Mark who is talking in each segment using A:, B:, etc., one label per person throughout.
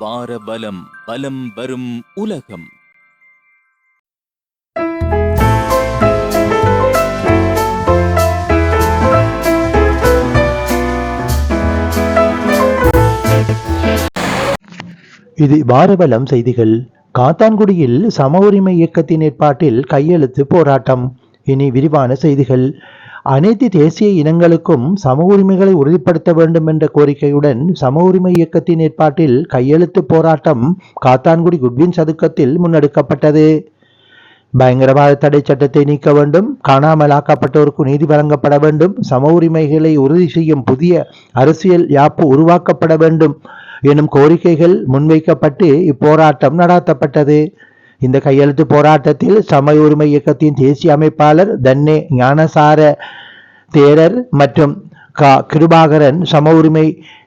A: பாரபலம் பலம் வரும் உலகம்.
B: இது பாரபலம் செய்திகள். காத்தான்குடியில் சம உரிமை இயக்கத்தின் ஏற்பாட்டில் கையெழுத்து போராட்டம். இனி விரிவான செய்திகள். அனைத்து தேசிய இனங்களுக்கும் சம உரிமைகளை உறுதிப்படுத்த வேண்டும் என்ற கோரிக்கையுடன் சம உரிமை இயக்கத்தின் ஏற்பாட்டில் கையெழுத்து போராட்டம் காத்தான்குடி குட்வின் சதுக்கத்தில் முன்னெடுக்கப்பட்டது. பயங்கரவாத தடை சட்டத்தை நீக்க வேண்டும் காணாமலாக்கப்பட்டோருக்கு நீதி வழங்கப்பட வேண்டும் சம உரிமைகளை உறுதி செய்யும் புதிய அரசியல் யாப்பு உருவாக்கப்பட வேண்டும் எனும் கோரிக்கைகள் முன்வைக்கப்பட்டு இப்போராட்டம் நடாத்தப்பட்டது. இந்த கையெழுத்து போராட்டத்தில் சம உரிமை இயக்கத்தின் தேசிய அமைப்பாளர் தன்னே ஞானசார தேரர் மற்றும் க. கிருபாகரன் சம உரிமை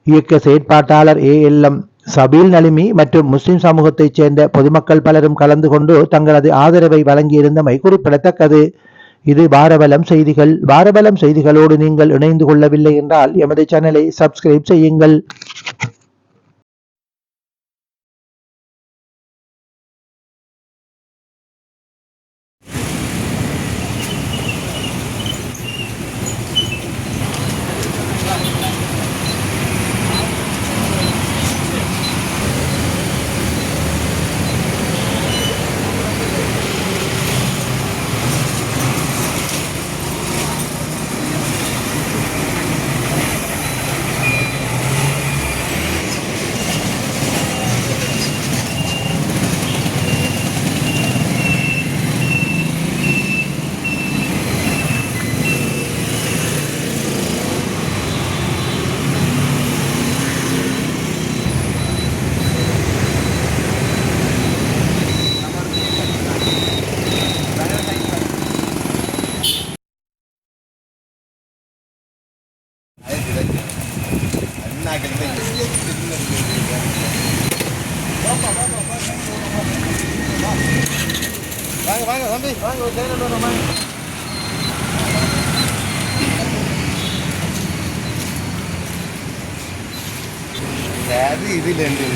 B: இயக்க செயற்பாட்டாளர் ஏ. எல். எம். சபீல் நலிமி மற்றும் முஸ்லிம் சமூகத்தைச் சேர்ந்த பொதுமக்கள் பலரும் கலந்து கொண்டு தங்களது ஆதரவை வழங்கியிருந்தமை குறிப்பிடத்தக்கது. இது வாரபலம் செய்திகள். வாரபலம் செய்திகளோடு நீங்கள் இணைந்து கொள்ளவில்லை என்றால் எமது சேனலை சப்ஸ்கிரைப் செய்யுங்கள்.
C: வாங்க வாங்க தம்பி வாங்க ஒரு டைம் வரோம் வாங்க அது இதில் இருந்து